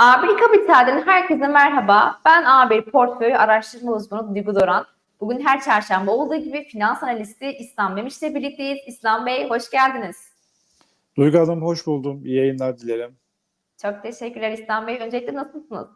A1 Kapital'den herkese merhaba. Ben A1 Portföy Araştırma Uzmanı Duygu Doran. Bugün her çarşamba olduğu gibi finans analisti İslam Memiş'le birlikteyiz. İslam Bey hoş geldiniz. Duygu Hanım hoş buldum. İyi yayınlar dilerim. Çok teşekkürler İslam Bey. Öncelikle nasılsınız?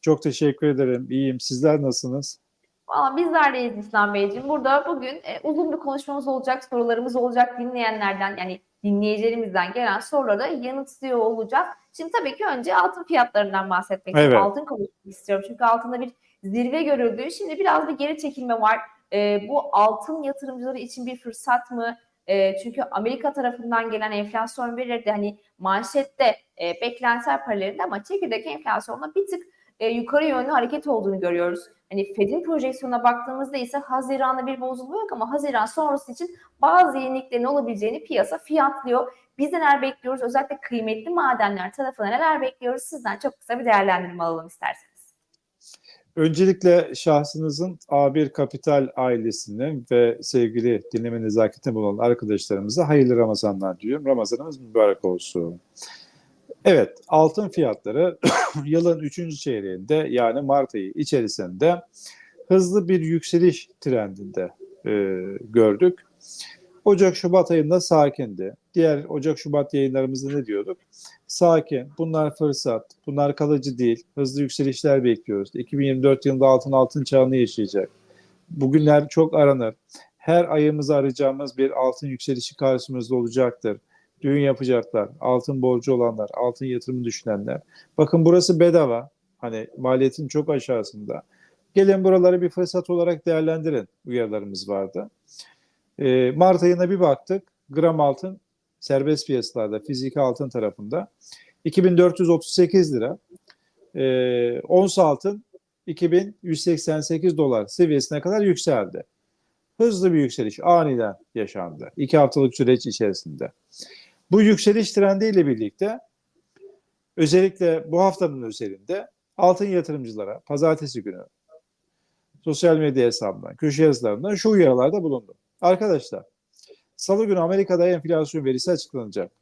Çok teşekkür ederim. İyiyim. Sizler nasılsınız? Valla bizler deyiz İslam Beyciğim. Burada bugün e, uzun bir konuşmamız olacak, sorularımız olacak dinleyenlerden yani dinleyicilerimizden gelen sorulara yanıtlıyor olacağız. Şimdi tabii ki önce altın fiyatlarından bahsetmek istiyorum. Evet. Altın konuşmak istiyorum. Çünkü altında bir zirve görüldü. Şimdi biraz bir geri çekilme var. E, bu altın yatırımcıları için bir fırsat mı? E, çünkü Amerika tarafından gelen enflasyon verileri de hani manşette e, beklentiler paralelinde ama çekirdek enflasyonla bir tık e, yukarı yönlü hareket olduğunu görüyoruz. Hani Fed'in projeksiyona baktığımızda ise Haziran'da bir bozulma yok ama Haziran sonrası için bazı yeniliklerin olabileceğini piyasa fiyatlıyor. Biz neler bekliyoruz? Özellikle kıymetli madenler tarafına neler bekliyoruz? Sizden çok kısa bir değerlendirme alalım isterseniz. Öncelikle şahsınızın A1 Kapital ailesine ve sevgili dinleme nezaketine bulunan arkadaşlarımıza hayırlı Ramazanlar diliyorum. Ramazanımız mübarek olsun. Evet, altın fiyatları yılın 3. çeyreğinde yani Mart ayı içerisinde hızlı bir yükseliş trendinde e, gördük. Ocak-Şubat ayında sakindi. Diğer Ocak-Şubat yayınlarımızda ne diyorduk? Sakin, bunlar fırsat, bunlar kalıcı değil, hızlı yükselişler bekliyoruz. 2024 yılında altın altın çağını yaşayacak. Bugünler çok aranır. Her ayımızı arayacağımız bir altın yükselişi karşımızda olacaktır. Düğün yapacaklar, altın borcu olanlar, altın yatırımı düşünenler. Bakın burası bedava. Hani maliyetin çok aşağısında. Gelin buraları bir fırsat olarak değerlendirin uyarılarımız vardı. Ee, Mart ayına bir baktık. Gram altın serbest piyasalarda fiziki altın tarafında 2438 lira. Ee, ons altın 2188 dolar seviyesine kadar yükseldi. Hızlı bir yükseliş aniden yaşandı. İki haftalık süreç içerisinde. Bu yükseliş trendiyle birlikte özellikle bu haftanın özelinde altın yatırımcılara pazartesi günü sosyal medya hesabından, köşe yazılarından şu uyarılarda bulundum. Arkadaşlar, Salı günü Amerika'da enflasyon verisi açıklanacak.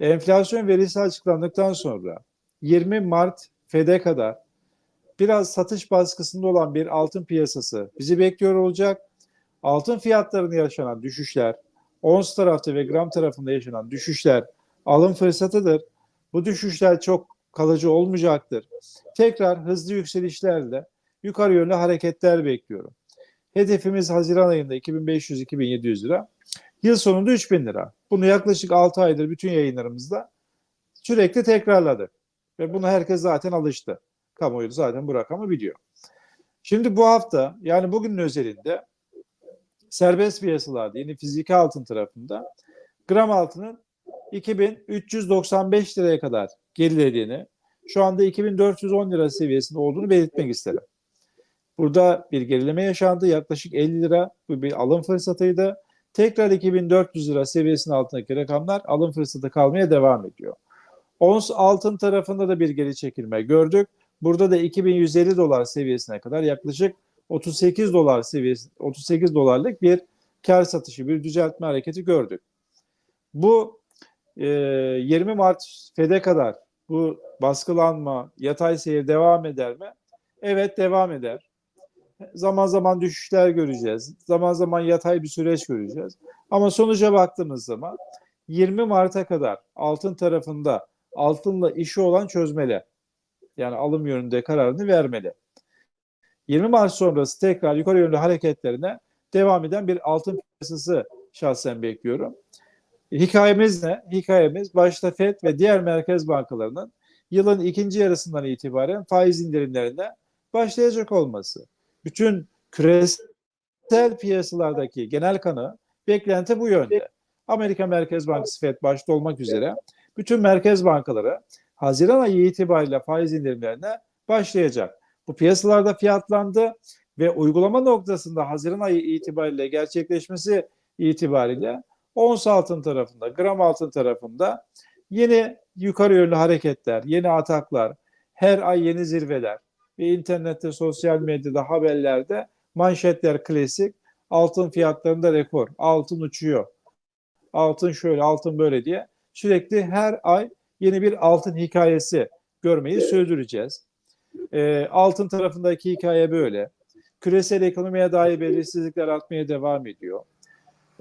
Enflasyon verisi açıklandıktan sonra 20 Mart Fed'e kadar biraz satış baskısında olan bir altın piyasası bizi bekliyor olacak. Altın fiyatlarında yaşanan düşüşler, ons tarafta ve gram tarafında yaşanan düşüşler alım fırsatıdır. Bu düşüşler çok kalıcı olmayacaktır. Tekrar hızlı yükselişlerle yukarı yönlü hareketler bekliyorum. Hedefimiz Haziran ayında 2500-2700 lira. Yıl sonunda 3000 lira. Bunu yaklaşık 6 aydır bütün yayınlarımızda sürekli tekrarladık. Ve buna herkes zaten alıştı. Kamuoyu zaten bu rakamı biliyor. Şimdi bu hafta yani bugünün özelinde serbest piyasalarda yeni fiziki altın tarafında gram altının 2395 liraya kadar gerilediğini şu anda 2410 lira seviyesinde olduğunu belirtmek isterim. Burada bir gerileme yaşandı. Yaklaşık 50 lira bu bir alım fırsatıydı. Tekrar 2400 lira seviyesinin altındaki rakamlar alım fırsatı kalmaya devam ediyor. Ons altın tarafında da bir geri çekilme gördük. Burada da 2150 dolar seviyesine kadar yaklaşık 38 dolar seviyesi 38 dolarlık bir kar satışı, bir düzeltme hareketi gördük. Bu e, 20 Mart Fed'e kadar bu baskılanma, yatay seyir devam eder mi? Evet devam eder. Zaman zaman düşüşler göreceğiz. Zaman zaman yatay bir süreç göreceğiz. Ama sonuca baktığımız zaman 20 Mart'a kadar altın tarafında altınla işi olan çözmeli. Yani alım yönünde kararını vermeli. 20 Mart sonrası tekrar yukarı yönlü hareketlerine devam eden bir altın piyasası şahsen bekliyorum. Hikayemiz ne? Hikayemiz başta FED ve diğer merkez bankalarının yılın ikinci yarısından itibaren faiz indirimlerine başlayacak olması. Bütün küresel piyasalardaki genel kanı beklenti bu yönde. Amerika Merkez Bankası FED başta olmak üzere bütün merkez bankaları Haziran ayı itibariyle faiz indirimlerine başlayacak. Bu piyasalarda fiyatlandı ve uygulama noktasında Haziran ayı itibariyle gerçekleşmesi itibariyle ons altın tarafında, gram altın tarafında yeni yukarı yönlü hareketler, yeni ataklar, her ay yeni zirveler ve internette, sosyal medyada, haberlerde manşetler klasik. Altın fiyatlarında rekor. Altın uçuyor. Altın şöyle, altın böyle diye. Sürekli her ay yeni bir altın hikayesi görmeyi sürdüreceğiz. E, altın tarafındaki hikaye böyle. Küresel ekonomiye dair belirsizlikler artmaya devam ediyor.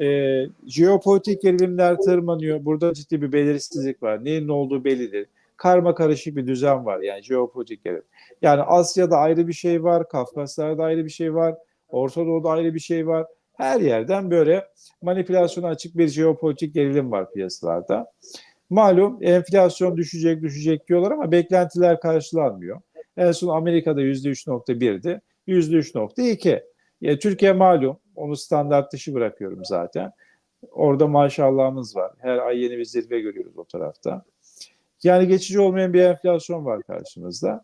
E, jeopolitik gerilimler tırmanıyor. Burada ciddi bir belirsizlik var. Neyin ne olduğu belli değil. Karma karışık bir düzen var yani jeopolitik gerilim. Yani Asya'da ayrı bir şey var, Kafkaslar'da ayrı bir şey var, Orta Doğu'da ayrı bir şey var. Her yerden böyle manipülasyona açık bir jeopolitik gerilim var piyasalarda. Malum enflasyon düşecek düşecek diyorlar ama beklentiler karşılanmıyor. En son Amerika'da %3.1'di, %3.2. Ya Türkiye malum, onu standart dışı bırakıyorum zaten. Orada maşallahımız var. Her ay yeni bir zirve görüyoruz o tarafta. Yani geçici olmayan bir enflasyon var karşımızda.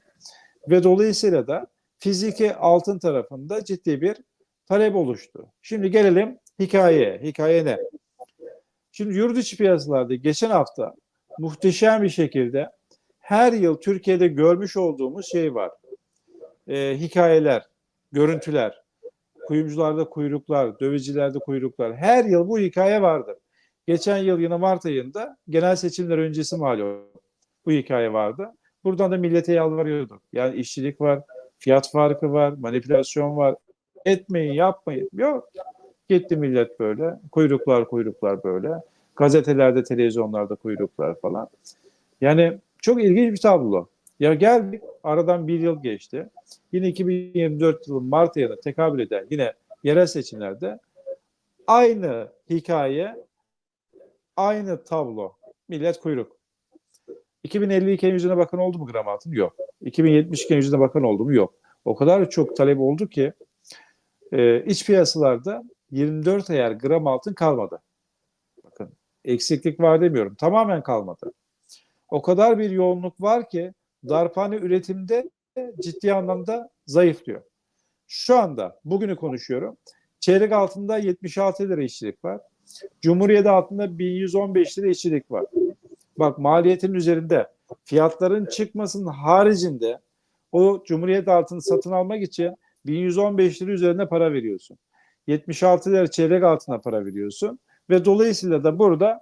Ve dolayısıyla da fiziki altın tarafında ciddi bir talep oluştu. Şimdi gelelim hikayeye. Hikaye ne? Şimdi yurt içi piyasalarda geçen hafta muhteşem bir şekilde her yıl Türkiye'de görmüş olduğumuz şey var. Ee, hikayeler, görüntüler, kuyumcularda kuyruklar, dövizcilerde kuyruklar. Her yıl bu hikaye vardır. Geçen yıl yine Mart ayında genel seçimler öncesi malum bu hikaye vardı. Buradan da millete yalvarıyorduk. Yani işçilik var, fiyat farkı var, manipülasyon var. Etmeyin, yapmayın. Yok. Gitti millet böyle. Kuyruklar, kuyruklar böyle. Gazetelerde, televizyonlarda kuyruklar falan. Yani çok ilginç bir tablo. Ya geldik, aradan bir yıl geçti. Yine 2024 yılı Mart ayına tekabül eden yine yerel seçimlerde aynı hikaye, aynı tablo. Millet kuyruk. 2052 yüzüne bakan oldu mu gram altın? Yok. 2072 yüzüne bakan oldu mu? Yok. O kadar çok talep oldu ki e, iç piyasalarda 24 ayar gram altın kalmadı. Bakın eksiklik var demiyorum. Tamamen kalmadı. O kadar bir yoğunluk var ki darphane üretimde ciddi anlamda zayıflıyor. Şu anda bugünü konuşuyorum. Çeyrek altında 76 lira işçilik var. Cumhuriyet altında 1115 lira işçilik var. Bak maliyetin üzerinde fiyatların çıkmasının haricinde o Cumhuriyet altını satın almak için 1115 lira üzerine para veriyorsun. 76 lira çeyrek altına para veriyorsun ve dolayısıyla da burada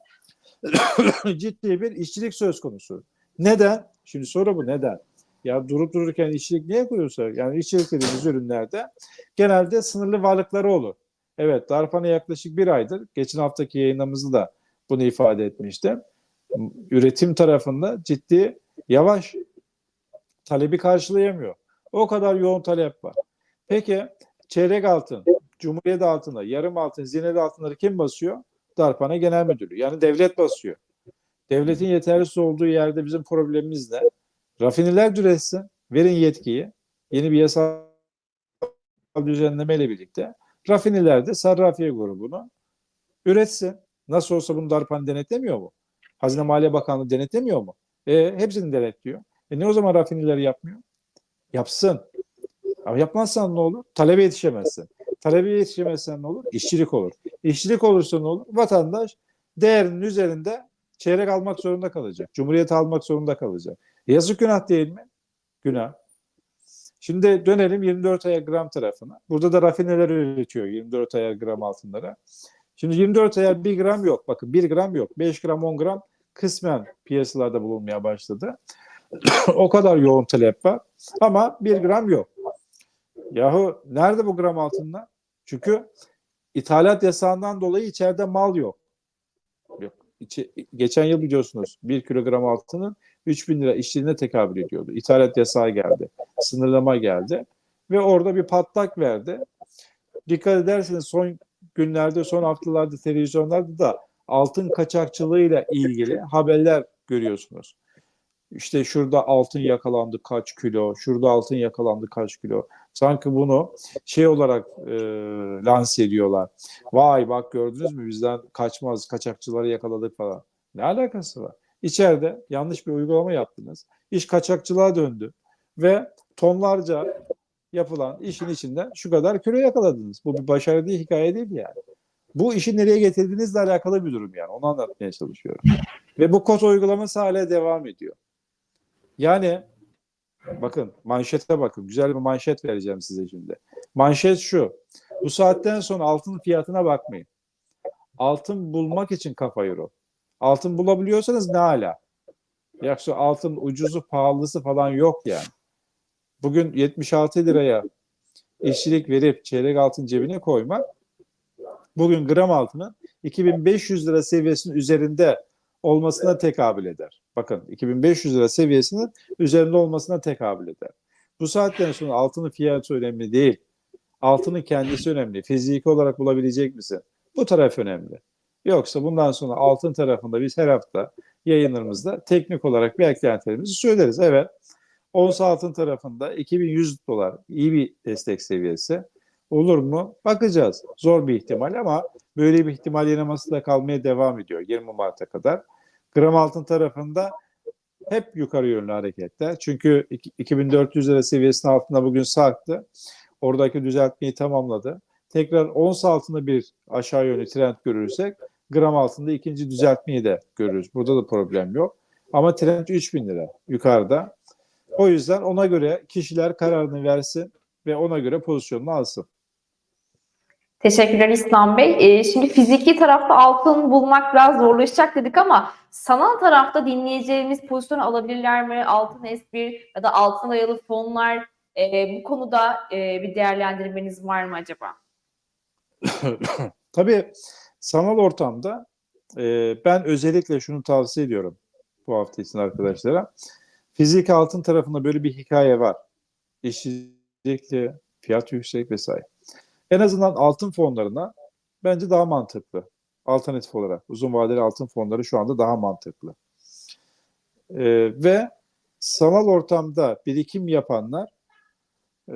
ciddi bir işçilik söz konusu. Neden? Şimdi soru bu neden? Ya durup dururken işçilik niye koyuyorsa? Yani işçilik dediğimiz ürünlerde genelde sınırlı varlıkları olur. Evet darphane yaklaşık bir aydır. Geçen haftaki yayınımızda da bunu ifade etmiştim. Üretim tarafında ciddi yavaş talebi karşılayamıyor. O kadar yoğun talep var. Peki çeyrek altın, cumhuriyet altını, yarım altın, zinet altınları kim basıyor? Darphane Genel Müdürü. Yani devlet basıyor. Devletin yetersiz olduğu yerde bizim problemimiz ne? Rafineler üretsin, verin yetkiyi. Yeni bir yasal düzenlemeyle birlikte rafinelerde Sarrafiye grubunu üretsin. Nasıl olsa bunu darphane denetlemiyor mu? Hazine Maliye Bakanlığı denetlemiyor mu? E, hepsini denetliyor. E ne o zaman rafineleri yapmıyor? Yapsın. Ama yapmazsan ne olur? Talebe yetişemezsin. Talebe yetişemezsen ne olur? İşçilik olur. İşçilik olursa ne olur? Vatandaş değerinin üzerinde çeyrek almak zorunda kalacak. Cumhuriyet almak zorunda kalacak. Yazık günah değil mi? Günah. Şimdi dönelim 24 ayar gram tarafına. Burada da rafineler üretiyor 24 ayar gram altınlara. Şimdi 24 ayar 1 gram yok. Bakın 1 gram yok. 5 gram 10 gram kısmen piyasalarda bulunmaya başladı. o kadar yoğun talep var. Ama 1 gram yok. Yahu nerede bu gram altınlar? Çünkü ithalat yasağından dolayı içeride mal yok. Yok. İçi, geçen yıl biliyorsunuz 1 kilogram altının 3000 lira işçiliğine tekabül ediyordu. İthalat yasağı geldi. Sınırlama geldi. Ve orada bir patlak verdi. Dikkat ederseniz son günlerde, son haftalarda televizyonlarda da altın kaçakçılığıyla ilgili haberler görüyorsunuz. İşte şurada altın yakalandı kaç kilo, şurada altın yakalandı kaç kilo. Sanki bunu şey olarak e, lanse ediyorlar. Vay bak gördünüz mü bizden kaçmaz, kaçakçıları yakaladık falan. Ne alakası var? İçeride yanlış bir uygulama yaptınız. İş kaçakçılığa döndü ve tonlarca yapılan işin içinden şu kadar kilo yakaladınız. Bu bir başarı değil, hikaye değil yani. Bu işi nereye getirdiğinizle alakalı bir durum yani. Onu anlatmaya çalışıyorum. Ve bu kod uygulaması hala devam ediyor. Yani bakın manşete bakın. Güzel bir manşet vereceğim size şimdi. Manşet şu. Bu saatten sonra altın fiyatına bakmayın. Altın bulmak için kafa yorun. Altın bulabiliyorsanız ne hala. Yoksa altın ucuzu pahalısı falan yok yani. Bugün 76 liraya işçilik verip çeyrek altın cebine koymak bugün gram altının 2500 lira seviyesinin üzerinde olmasına tekabül eder. Bakın 2500 lira seviyesinin üzerinde olmasına tekabül eder. Bu saatten sonra altının fiyatı önemli değil. Altının kendisi önemli. Fiziki olarak bulabilecek misin? Bu taraf önemli. Yoksa bundan sonra altın tarafında biz her hafta yayınlarımızda teknik olarak beklentilerimizi söyleriz. Evet. Ons altın tarafında 2100 dolar iyi bir destek seviyesi. Olur mu? Bakacağız. Zor bir ihtimal ama böyle bir ihtimal yanaması da kalmaya devam ediyor 20 Mart'a kadar. Gram altın tarafında hep yukarı yönlü hareketler. Çünkü 2400 lira seviyesinin altında bugün sarktı. Oradaki düzeltmeyi tamamladı. Tekrar ons altında bir aşağı yönlü trend görürsek gram altında ikinci düzeltmeyi de görürüz. Burada da problem yok. Ama trend 3000 lira yukarıda. O yüzden ona göre kişiler kararını versin ve ona göre pozisyonunu alsın. Teşekkürler İslam Bey. Ee, şimdi fiziki tarafta altın bulmak biraz zorlaşacak dedik ama sanal tarafta dinleyeceğimiz pozisyon alabilirler mi? Altın S1 ya da altın dayalı fonlar e, bu konuda e, bir değerlendirmeniz var mı acaba? Tabii sanal ortamda e, ben özellikle şunu tavsiye ediyorum bu hafta için arkadaşlara. Fizik altın tarafında böyle bir hikaye var. İşsizlikli, fiyat yüksek vesaire. En azından altın fonlarına bence daha mantıklı. Alternatif olarak uzun vadeli altın fonları şu anda daha mantıklı. E, ve sanal ortamda birikim yapanlar e,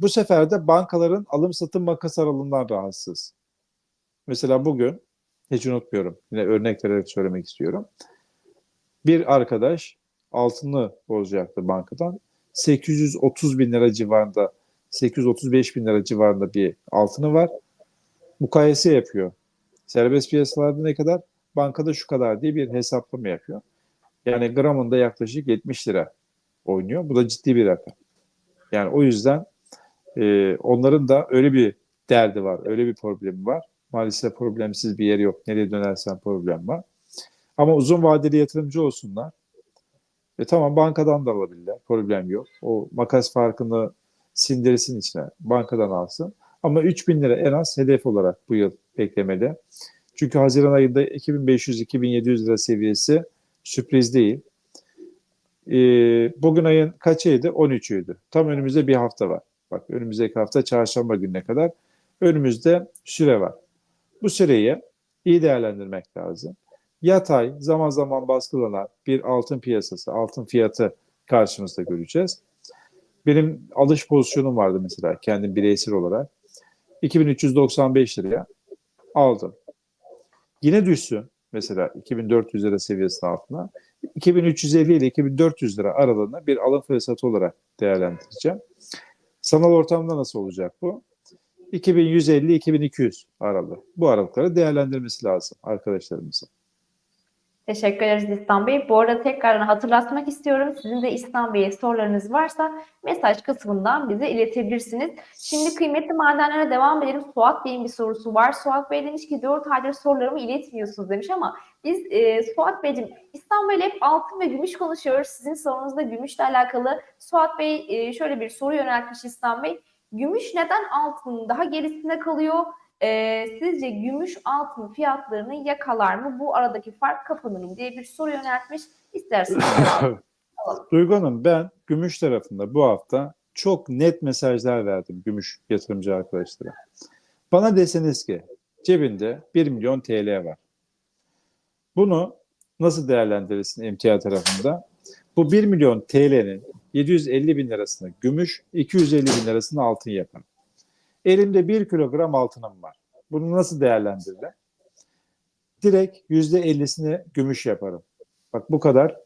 bu sefer de bankaların alım satım makas aralığından rahatsız. Mesela bugün hiç unutmuyorum. Yine örnek vererek söylemek istiyorum. Bir arkadaş altını bozacaktı bankadan. 830 bin lira civarında 835 bin lira civarında bir altını var. Mukayese yapıyor. Serbest piyasalarda ne kadar? Bankada şu kadar diye bir hesaplama yapıyor. Yani gramında yaklaşık 70 lira oynuyor. Bu da ciddi bir rakam. Yani o yüzden e, onların da öyle bir derdi var, öyle bir problemi var. Maalesef problemsiz bir yeri yok. Nereye dönersen problem var. Ama uzun vadeli yatırımcı olsunlar. E tamam bankadan da alabilirler. Problem yok. O makas farkını sindirsin içine. Bankadan alsın. Ama 3000 lira en az hedef olarak bu yıl beklemede. Çünkü Haziran ayında 2500-2700 lira seviyesi sürpriz değil. E, bugün ayın kaçıydı? 13'üydü. Tam önümüzde bir hafta var. Bak önümüzdeki hafta çarşamba gününe kadar önümüzde süre var. Bu süreyi iyi değerlendirmek lazım. Yatay, zaman zaman baskılanan bir altın piyasası, altın fiyatı karşımızda göreceğiz. Benim alış pozisyonum vardı mesela kendim bireysel olarak. 2395 liraya aldım. Yine düşsün mesela 2400 lira seviyesinin altına. 2350 ile 2400 lira aralığında bir alım fırsatı olarak değerlendireceğim. Sanal ortamda nasıl olacak bu? 2150-2200 aralığı. Bu aralıkları değerlendirmesi lazım arkadaşlarımızın. Teşekkür ederiz İslam Bey. Bu arada tekrardan hatırlatmak istiyorum. Sizin de İslam Bey'e sorularınız varsa mesaj kısmından bize iletebilirsiniz. Şimdi kıymetli madenlere devam edelim. Suat Bey'in bir sorusu var. Suat Bey demiş ki 4 aydır sorularımı iletmiyorsunuz demiş ama biz e, Suat Beyciğim İslam Bey'le hep altın ve gümüş konuşuyoruz. Sizin sorunuzda gümüşle alakalı. Suat Bey e, şöyle bir soru yöneltmiş İslam Bey. Gümüş neden altının daha gerisinde kalıyor? Ee, sizce gümüş altın fiyatlarını yakalar mı? Bu aradaki fark kapanır mı diye bir soru yöneltmiş. İsterseniz. Duygu Hanım ben gümüş tarafında bu hafta çok net mesajlar verdim gümüş yatırımcı arkadaşlara. Bana deseniz ki cebinde 1 milyon TL var. Bunu nasıl değerlendirirsin emtia tarafında? Bu 1 milyon TL'nin 750 bin lirasını gümüş, 250 bin lirasını altın yapar. Elimde 1 kilogram altınım var. Bunu nasıl değerlendirirler? Direkt %50'sini gümüş yaparım. Bak bu kadar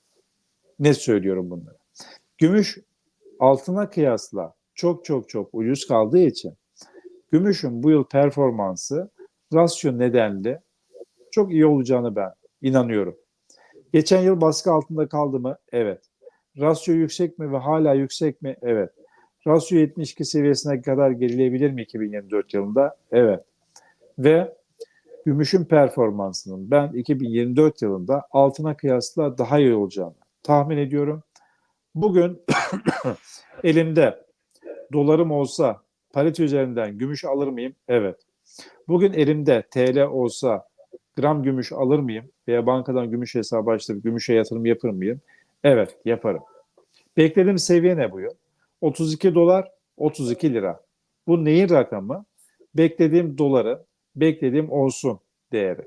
net söylüyorum bunları. Gümüş altına kıyasla çok çok çok ucuz kaldığı için gümüşün bu yıl performansı rasyo nedenli çok iyi olacağını ben inanıyorum. Geçen yıl baskı altında kaldı mı? Evet. Rasyo yüksek mi ve hala yüksek mi? Evet. Rasyo 72 seviyesine kadar gerilebilir mi 2024 yılında? Evet. Ve gümüşün performansının ben 2024 yılında altına kıyasla daha iyi olacağını, tahmin ediyorum. Bugün elimde dolarım olsa parite üzerinden gümüş alır mıyım? Evet. Bugün elimde TL olsa gram gümüş alır mıyım? Veya bankadan gümüş hesabı açtırıp gümüşe yatırım yapar mıyım? Evet yaparım. Beklediğim seviye ne bu yıl? 32 dolar, 32 lira. Bu neyin rakamı? Beklediğim doları, beklediğim olsun değeri.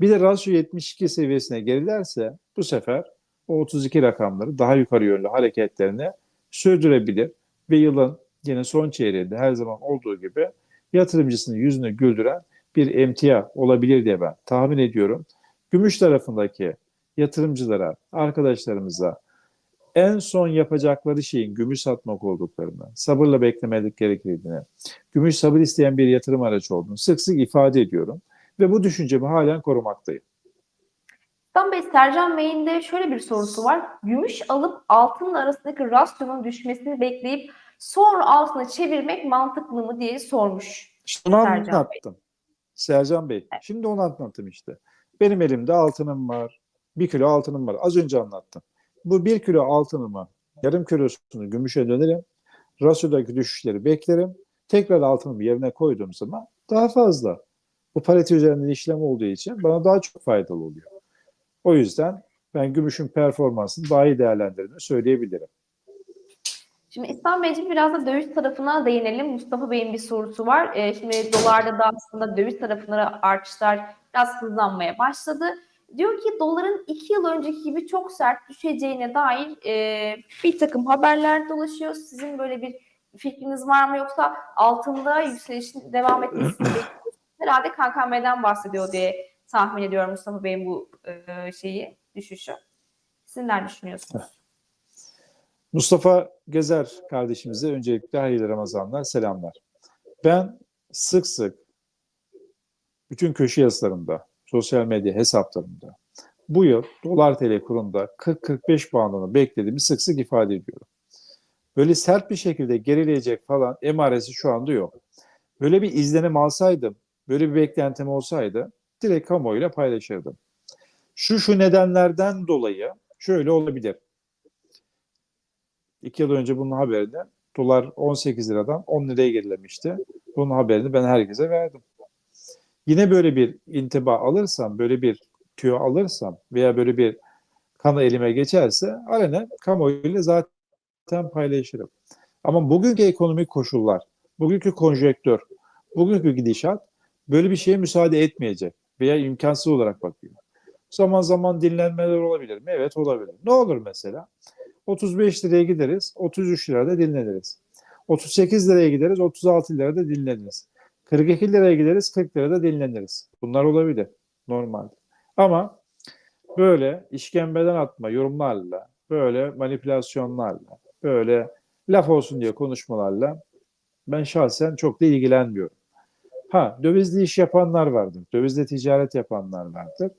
Bir de rasyo 72 seviyesine gerilerse bu sefer o 32 rakamları daha yukarı yönlü hareketlerini sürdürebilir ve yılın yine son çeyreğinde her zaman olduğu gibi yatırımcısının yüzünü güldüren bir emtia olabilir diye ben tahmin ediyorum. Gümüş tarafındaki yatırımcılara, arkadaşlarımıza en son yapacakları şeyin gümüş satmak olduklarını, sabırla beklemedik gerektiğini, gümüş sabır isteyen bir yatırım aracı olduğunu sık sık ifade ediyorum ve bu düşüncemi halen korumaktayım. İhsan Bey, Sercan Bey'in de şöyle bir sorusu var. Gümüş alıp altınla arasındaki rasyonun düşmesini bekleyip sonra altına çevirmek mantıklı mı diye sormuş. İşte onu Sercan Bey. anlattım. Sercan Bey. Şimdi onu anlattım işte. Benim elimde altınım var. Bir kilo altınım var. Az önce anlattım. Bu bir kilo altınımı, yarım kilosunu gümüşe dönerim. Rasyodaki düşüşleri beklerim. Tekrar altınımı yerine koyduğum zaman daha fazla. Bu parite üzerinden işlem olduğu için bana daha çok faydalı oluyor. O yüzden ben gümüşün performansını daha iyi değerlendirdiğini söyleyebilirim. Şimdi İhsan Beyciğim biraz da döviz tarafına değinelim. Mustafa Bey'in bir sorusu var. Ee, şimdi dolarda da aslında döviz tarafına artışlar biraz hızlanmaya başladı. Diyor ki doların iki yıl önceki gibi çok sert düşeceğine dair e, bir takım haberler dolaşıyor. Sizin böyle bir fikriniz var mı yoksa altında yükselişin devam etmesini? Herhalde KKM'den bahsediyor diye tahmin ediyorum Mustafa Bey'in bu e, şeyi, düşüşü. Siz neler düşünüyorsunuz? Mustafa Gezer kardeşimize öncelikle hayırlı Ramazanlar, selamlar. Ben sık sık bütün köşe yazılarımda, sosyal medya hesaplarımda bu yıl dolar TL kurunda 40-45 bandını beklediğimi sık sık ifade ediyorum. Böyle sert bir şekilde gerileyecek falan emaresi şu anda yok. Böyle bir izlenim alsaydım, böyle bir beklentim olsaydı direkt kamuoyuyla paylaşırdım. Şu şu nedenlerden dolayı şöyle olabilir. İki yıl önce bunun haberini dolar 18 liradan 10 liraya gerilemişti. Bunun haberini ben herkese verdim. Yine böyle bir intiba alırsam, böyle bir tüyo alırsam veya böyle bir kanı elime geçerse alenen kamuoyuyla zaten paylaşırım. Ama bugünkü ekonomik koşullar, bugünkü konjektör, bugünkü gidişat böyle bir şeye müsaade etmeyecek veya imkansız olarak bakıyor. Zaman zaman dinlenmeler olabilir mi? Evet olabilir. Ne olur mesela? 35 liraya gideriz, 33 lirada dinleniriz. 38 liraya gideriz, 36 lirada dinleniriz. 42 liraya gideriz, 40 lirada dinleniriz. Bunlar olabilir normal. Ama böyle işkembeden atma yorumlarla, böyle manipülasyonlarla, böyle laf olsun diye konuşmalarla ben şahsen çok da ilgilenmiyorum. Ha dövizli iş yapanlar vardır, dövizle ticaret yapanlar vardır.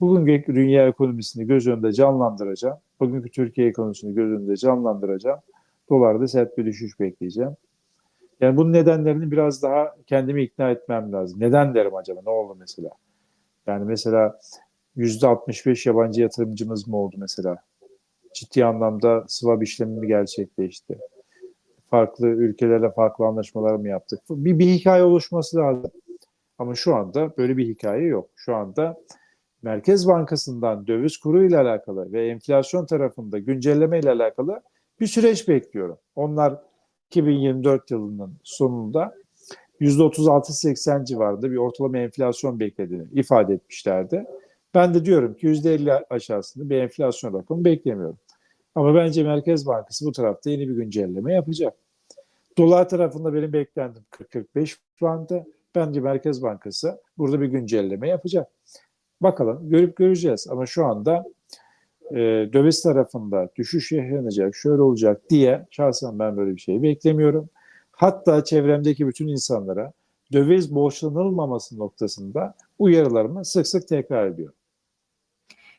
Bugünkü dünya ekonomisini göz önünde canlandıracağım. Bugünkü Türkiye ekonomisini göz önünde canlandıracağım. Dolarda sert bir düşüş bekleyeceğim. Yani bunun nedenlerini biraz daha kendimi ikna etmem lazım. Neden derim acaba? Ne oldu mesela? Yani mesela %65 yabancı yatırımcımız mı oldu mesela? Ciddi anlamda swap işlemi mi gerçekleşti? Farklı ülkelerle farklı anlaşmalar mı yaptık? Bir, bir hikaye oluşması lazım. Ama şu anda böyle bir hikaye yok. Şu anda Merkez Bankası'ndan döviz kuru ile alakalı ve enflasyon tarafında güncelleme ile alakalı bir süreç bekliyorum. Onlar 2024 yılının sonunda %36-80 civarında bir ortalama enflasyon beklediğini ifade etmişlerdi. Ben de diyorum ki %50 aşağısında bir enflasyon rakamı beklemiyorum. Ama bence Merkez Bankası bu tarafta yeni bir güncelleme yapacak. Dolar tarafında benim beklentim 40-45 bandı. Bence Merkez Bankası burada bir güncelleme yapacak. Bakalım görüp göreceğiz ama şu anda e, döviz tarafında düşüş yaşanacak, şöyle olacak diye şahsen ben böyle bir şey beklemiyorum. Hatta çevremdeki bütün insanlara döviz borçlanılmaması noktasında uyarılarımı sık sık tekrar ediyorum.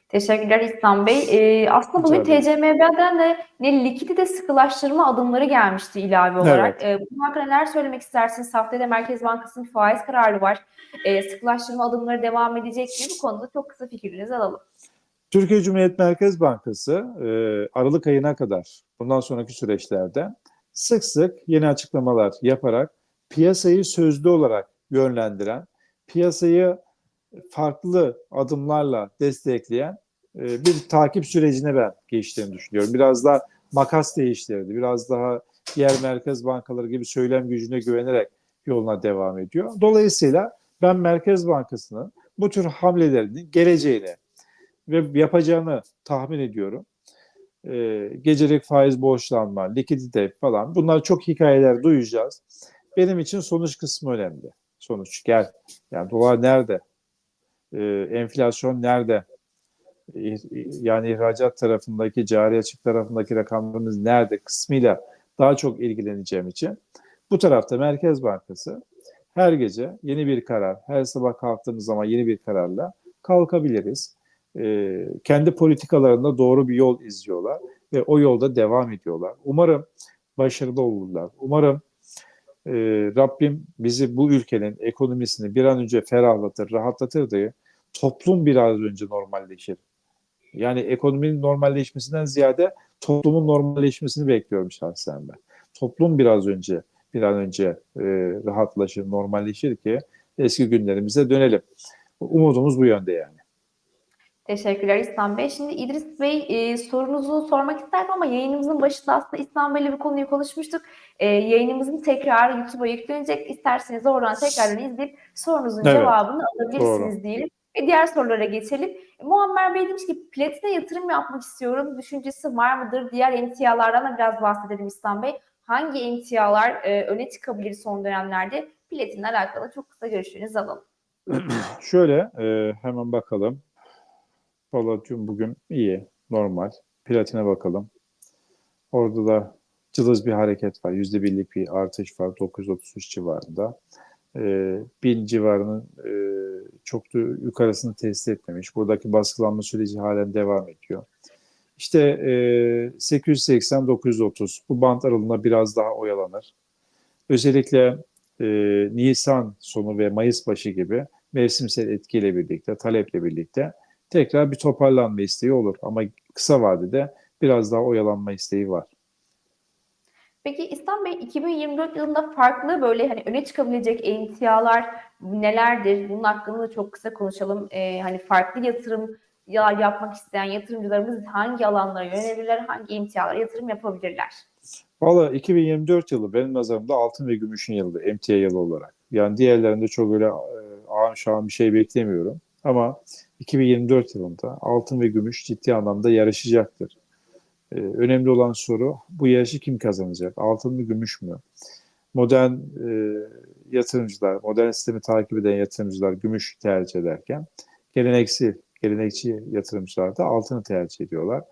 Teşekkürler İhsan Bey. Ee, aslında bugün. TCMB'den de ne likidite sıkılaştırma adımları gelmişti ilave olarak. Ee, bunun hakkında neler söylemek istersiniz? Haftaya da Merkez Bankası'nın faiz kararı var. Ee, sıkılaştırma adımları devam edecek mi? Bu konuda çok kısa fikrinizi alalım. Türkiye Cumhuriyet Merkez Bankası e, Aralık ayına kadar bundan sonraki süreçlerde sık sık yeni açıklamalar yaparak piyasayı sözlü olarak yönlendiren, piyasayı farklı adımlarla destekleyen e, bir takip sürecine ben geçtiğini düşünüyorum. Biraz daha makas değiştirdi, biraz daha diğer merkez bankaları gibi söylem gücüne güvenerek yoluna devam ediyor. Dolayısıyla ben Merkez Bankası'nın bu tür hamlelerinin geleceğini ve yapacağını tahmin ediyorum. Ee, gecelik faiz borçlanma, likidite falan bunlar çok hikayeler duyacağız. Benim için sonuç kısmı önemli. Sonuç gel. Yani dolar nerede? Ee, enflasyon nerede? Yani ihracat tarafındaki, cari açık tarafındaki rakamlarımız nerede kısmıyla daha çok ilgileneceğim için bu tarafta Merkez Bankası her gece yeni bir karar, her sabah kalktığımız zaman yeni bir kararla kalkabiliriz. Ee, kendi politikalarında doğru bir yol izliyorlar ve o yolda devam ediyorlar. Umarım başarılı olurlar. Umarım e, Rabbim bizi bu ülkenin ekonomisini bir an önce ferahlatır, rahatlatır diye toplum biraz önce normalleşir. Yani ekonominin normalleşmesinden ziyade toplumun normalleşmesini bekliyorum şahsen ben. Toplum biraz önce bir an önce e, rahatlaşır, normalleşir ki eski günlerimize dönelim. Umudumuz bu yönde yani. Teşekkürler İslam Bey. Şimdi İdris Bey e, sorunuzu sormak isterdim ama yayınımızın başında aslında İslam Bey'le bir konuyu konuşmuştuk. E, yayınımızın tekrarı YouTube'a yüklenecek. İsterseniz oradan tekrardan izleyip sorunuzun Evet. cevabını alabilirsiniz Doğru. diyelim. Ve diğer sorulara geçelim. Muammer Bey demiş ki platine yatırım yapmak istiyorum. Düşüncesi var mıdır? Diğer emtialardan da biraz bahsedelim İslam Bey. Hangi emtialar e, öne çıkabilir son dönemlerde? Platinle alakalı çok kısa görüşlerinizi alalım. Şöyle e, hemen bakalım. Palladium bugün iyi, normal. Platine bakalım. Orada da cılız bir hareket var. Yüzde birlik bir artış var. 933 civarında. E, 1000 civarının e, çok da yukarısını test etmemiş. Buradaki baskılanma süreci halen devam ediyor. İşte e, 880-930 bu bant aralığında biraz daha oyalanır. Özellikle e, Nisan sonu ve Mayıs başı gibi mevsimsel etkiyle birlikte, taleple birlikte tekrar bir toparlanma isteği olur. Ama kısa vadede biraz daha oyalanma isteği var. Peki İslam Bey 2024 yılında farklı böyle hani öne çıkabilecek emtialar nelerdir? Bunun hakkında da çok kısa konuşalım. Ee, hani farklı yatırım ya yapmak isteyen yatırımcılarımız hangi alanlara yönelirler, hangi emtialara yatırım yapabilirler? Valla 2024 yılı benim nazarımda altın ve gümüşün yılı, emtia yılı olarak. Yani diğerlerinde çok öyle e, ağam şahım bir şey beklemiyorum. Ama 2024 yılında altın ve gümüş ciddi anlamda yarışacaktır. Ee, önemli olan soru bu yarışı kim kazanacak? Altın mı gümüş mü? Modern e, yatırımcılar, modern sistemi takip eden yatırımcılar gümüş tercih ederken geleneksel, gelenekçi yatırımcılar da altını tercih ediyorlar.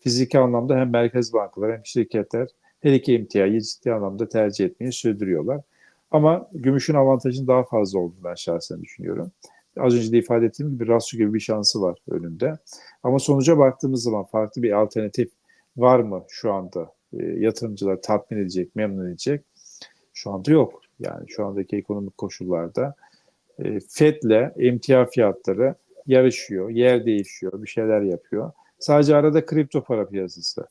Fiziki anlamda hem merkez bankalar hem şirketler her iki emtiayı ciddi anlamda tercih etmeyi sürdürüyorlar. Ama gümüşün avantajının daha fazla olduğunu ben şahsen düşünüyorum. Az önce de ifade ettiğim gibi rasyo gibi bir şansı var önünde. Ama sonuca baktığımız zaman farklı bir alternatif var mı şu anda e, yatırımcılar tatmin edecek, memnun edecek? Şu anda yok. Yani şu andaki ekonomik koşullarda e, FED'le emtia fiyatları yarışıyor, yer değişiyor, bir şeyler yapıyor. Sadece arada kripto para piyasası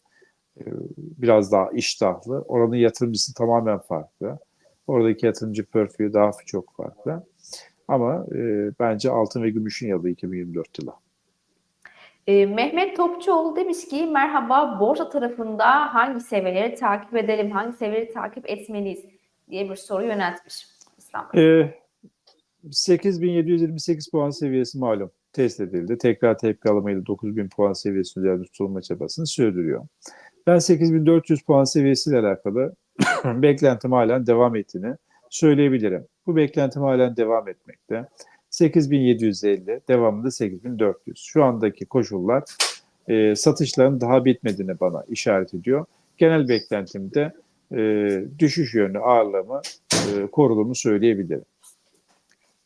e, biraz daha iştahlı. Oranın yatırımcısı tamamen farklı. Oradaki yatırımcı portföyü daha çok farklı. Ama e, bence altın ve gümüşün yılı 2024 yılı. Ee, Mehmet Topçuoğlu demiş ki merhaba borsa tarafında hangi seviyeleri takip edelim, hangi seviyeleri takip etmeliyiz diye bir soru yöneltmiş. E, 8728 puan seviyesi malum test edildi. Tekrar tepki alamayla 9000 puan seviyesi üzerinde tutulma çabasını sürdürüyor. Ben 8400 puan seviyesiyle alakalı beklentim halen devam ettiğini söyleyebilirim. Bu beklentim halen devam etmekte. 8750, devamında 8400. Şu andaki koşullar e, satışların daha bitmediğini bana işaret ediyor. Genel beklentimde e, düşüş yönlü ağırlığımı e, koruduğumu söyleyebilirim.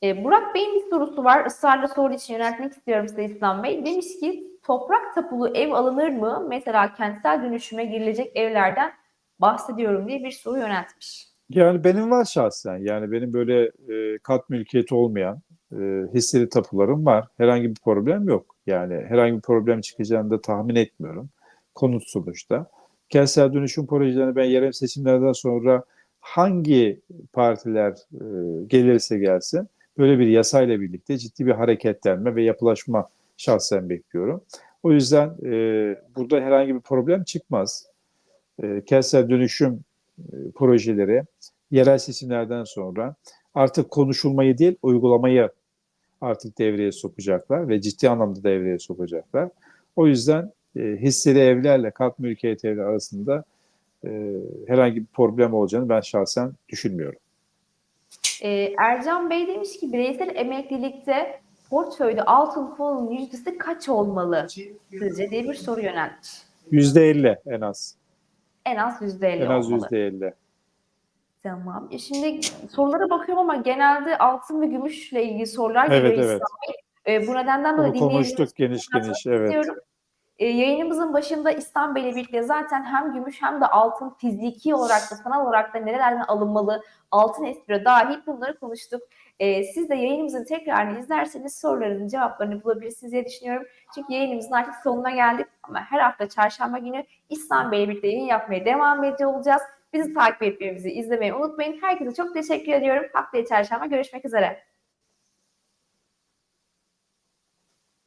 Ee, Burak Bey'in bir sorusu var. Israrla soru için yöneltmek istiyorum size İslam Bey. Demiş ki toprak tapulu ev alınır mı? Mesela kentsel dönüşüme girilecek evlerden bahsediyorum diye bir soru yöneltmiş. Yani benim var şahsen. Yani benim böyle e, kat mülkiyeti olmayan e, hisseli tapularım var. Herhangi bir problem yok. Yani herhangi bir problem çıkacağını da tahmin etmiyorum. Konut sonuçta. Kentsel dönüşüm projelerini ben yerel seçimlerden sonra hangi partiler e, gelirse gelsin böyle bir yasayla birlikte ciddi bir hareketlenme ve yapılaşma şahsen bekliyorum. O yüzden e, burada herhangi bir problem çıkmaz. E, kentsel dönüşüm e, projeleri yerel seçimlerden sonra artık konuşulmayı değil uygulamayı artık devreye sokacaklar ve ciddi anlamda devreye sokacaklar. O yüzden e, hisseli evlerle kat mülkiyet evleri arasında e, herhangi bir problem olacağını ben şahsen düşünmüyorum. Ee, Ercan Bey demiş ki bireysel emeklilikte portföyde altın fonunun yüzdesi kaç olmalı sizce diye bir soru yöneltmiş. %50 en az. En az %50 En az olmalı. %50. Tamam. E Şimdi sorulara bakıyorum ama genelde altın ve gümüşle ilgili sorular Evet, geliyor evet. Bey. E, bu nedenden dolayı konuştuk geniş geniş. Evet. istiyorum. E, yayınımızın başında İslam Bey'le birlikte zaten hem gümüş hem de altın fiziki olarak da sanal olarak da nerelerden alınmalı, altın espri dahil bunları konuştuk. E, siz de yayınımızın tekrarını izlerseniz sorularınızın cevaplarını bulabilirsiniz diye düşünüyorum. Çünkü yayınımızın artık sonuna geldik ama her hafta çarşamba günü İslam Bey'le birlikte yayın yapmaya devam ediyor olacağız. Bizi takip etmeyi, bizi izlemeyi unutmayın. Herkese çok teşekkür ediyorum. Haftaya çarşamba görüşmek üzere.